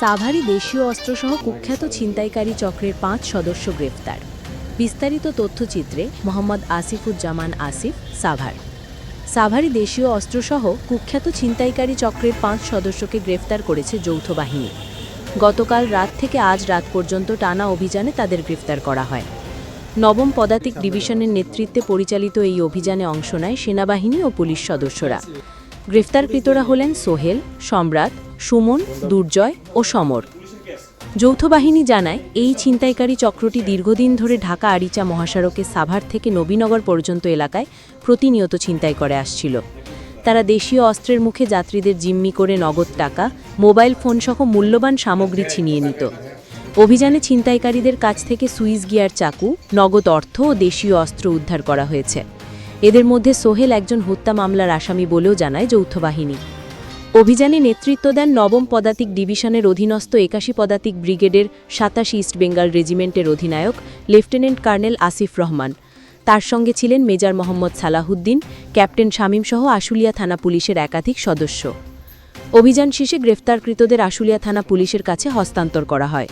Savary দেশীয় অস্ত্রসহ কুখ্যাত ছিনতাইকারী চক্রের পাঁচ সদস্য গ্রেফতার। বিস্তারিত তথ্যচিত্রে মোহাম্মদ আসিফুজ্জামান আসিফ, সাভার। সাভারি দেশীয় অস্ত্রসহ কুখ্যাত ছিনতাইকারী চক্রের পাঁচ সদস্যকে গ্রেফতার করেছে যৌথ বাহিনী। গতকাল রাত থেকে আজ রাত পর্যন্ত টানা অভিযানে তাদের গ্রেফতার করা হয়। নবম পদাতিক ডিভিশনের নেতৃত্বে পরিচালিত এই অভিযানে অংশ নেয় সেনাবাহিনী ও পুলিশ সদস্যরা। গ্রেফতারকৃতরা হলেন সোহেল, সম্রাট, সুমন, দুর্জয় ও সমর। যৌথ বাহিনী জানায়, এই ছিনতাইকারী চক্রটি দীর্ঘদিন ধরে ঢাকা আরিচা মহাসড়কে সাভার থেকে নবীনগর পর্যন্ত এলাকায় প্রতিনিয়ত ছিনতাই করে আসছিল। তারা দেশীয় অস্ত্রের মুখে যাত্রীদের জিম্মি করে নগদ টাকা, মোবাইল ফোনসহ মূল্যবান সামগ্রী ছিনিয়ে নিত। অভিযানে ছিনতাইকারীদের কাছ থেকে সুইস গিয়ার চাকু, নগদ অর্থ ও দেশীয় অস্ত্র উদ্ধার করা হয়েছে। এদের মধ্যে সোহেল একজন হত্যা মামলার আসামি বলেও জানায় যৌথ বাহিনী। অভিযানে নেতৃত্ব দেন নবম পদাতিক ডিভিশনের অধীনস্থ একাশি পদাতিক ব্রিগেডের সাতাশ ইস্ট বেঙ্গল রেজিমেন্টের অধিনায়ক, লেফটেন্যান্ট কর্নেল আসিফ রহমান। তার সঙ্গে ছিলেন মেজর মোহাম্মদ সালাহুদ্দিন, ক্যাপ্টেন শামীমসহ আশুলিয়া থানা পুলিশের একাধিক সদস্য। অভিযান শেষে গ্রেফতারকৃতদের আশুলিয়া থানা পুলিশের কাছে হস্তান্তর করা হয়।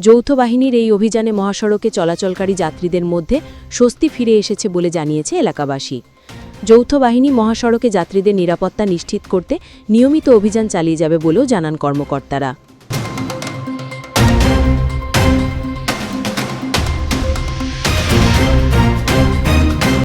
যৌথ বাহিনীর এই অভিযানে মহাসড়কে চলাচলকারী যাত্রীদের মধ্যে স্বস্তি ফিরে এসেছে বলে জানিয়েছে এলাকাবাসী। যৌথ বাহিনী মহাসড়কে যাত্রীদের নিরাপত্তা নিশ্চিত করতে নিয়মিত অভিযান চালিয়ে যাবে বলেও জানান কর্মকর্তারা।